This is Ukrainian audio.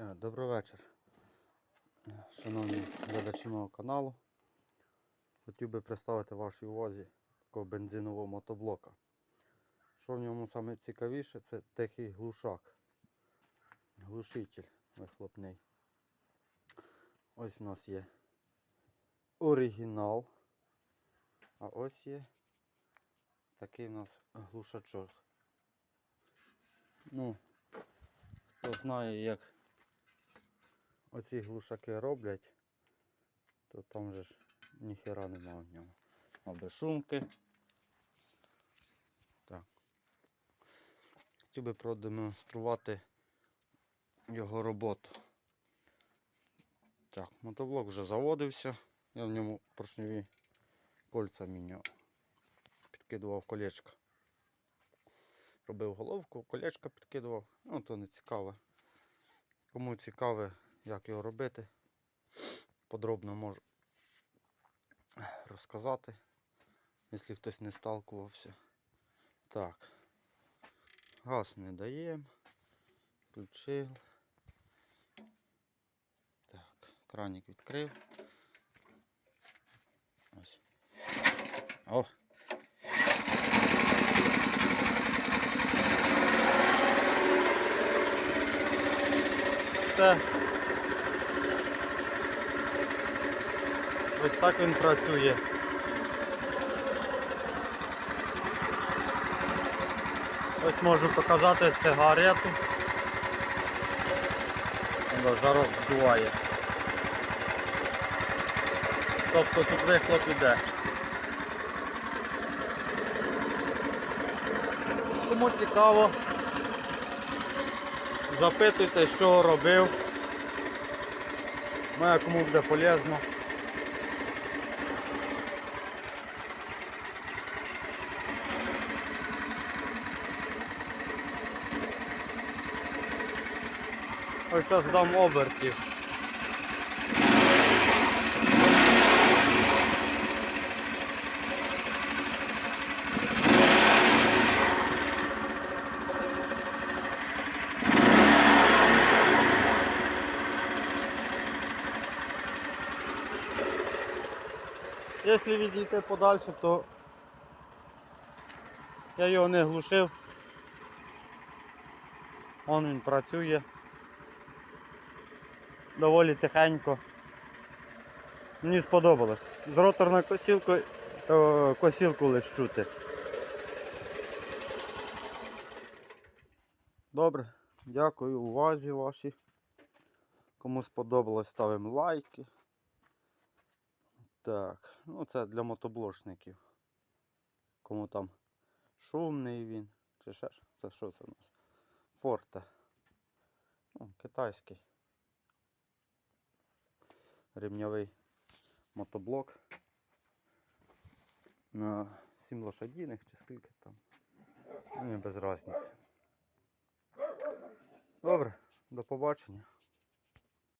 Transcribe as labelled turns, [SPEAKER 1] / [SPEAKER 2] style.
[SPEAKER 1] Е, Добрий вечір, Е, шановні глядачі мого каналу. Хотів би представити вашій увазі такого бензинового мотоблока. Що в ньому саме цікавіше, це тихий глушак. Глушитель вихлопний. Ось у нас є оригінал. А ось є такий у нас глушачок. Ну, хто знає, як оці глушаки роблять, то там же ж ніхера нема в ньому. А шумки. Так. Хотів би продемонструвати його роботу. Так, мотоблок вже заводився. Я в ньому поршневі кольця міняв. Підкидував колечко. Робив головку, колечко підкидував, ну то не цікаве. Кому цікаве, як його робити, подробно можу розказати, якщо хтось не сталкувався. Так, газ не даємо, включив. Так, краник відкрив. Ось. О! Все. Ось так він працює. Ось можу показати сигарету. Жарок здуває. Тобто тут вихлоп іде. Кому цікаво, запитуйте, що робив. А кому буде полезно. Ось зараз дам обертів. Якщо відійти подальше, то я його не глушив. Он він працює. Доволі тихенько. Мені сподобалось. З роторною косілкою то косілку лиш чути. Добре, дякую увазі вашій. Кому сподобалось, ставимо лайки. Так, ну це для мотоблошників. Кому там шумний він. Чи ще? Це що це у нас? Форте. Ну, китайський. Ремньовий мотоблок. На 7 лошадіних чи скільки там. Ну, без різниці. Добре, до побачення.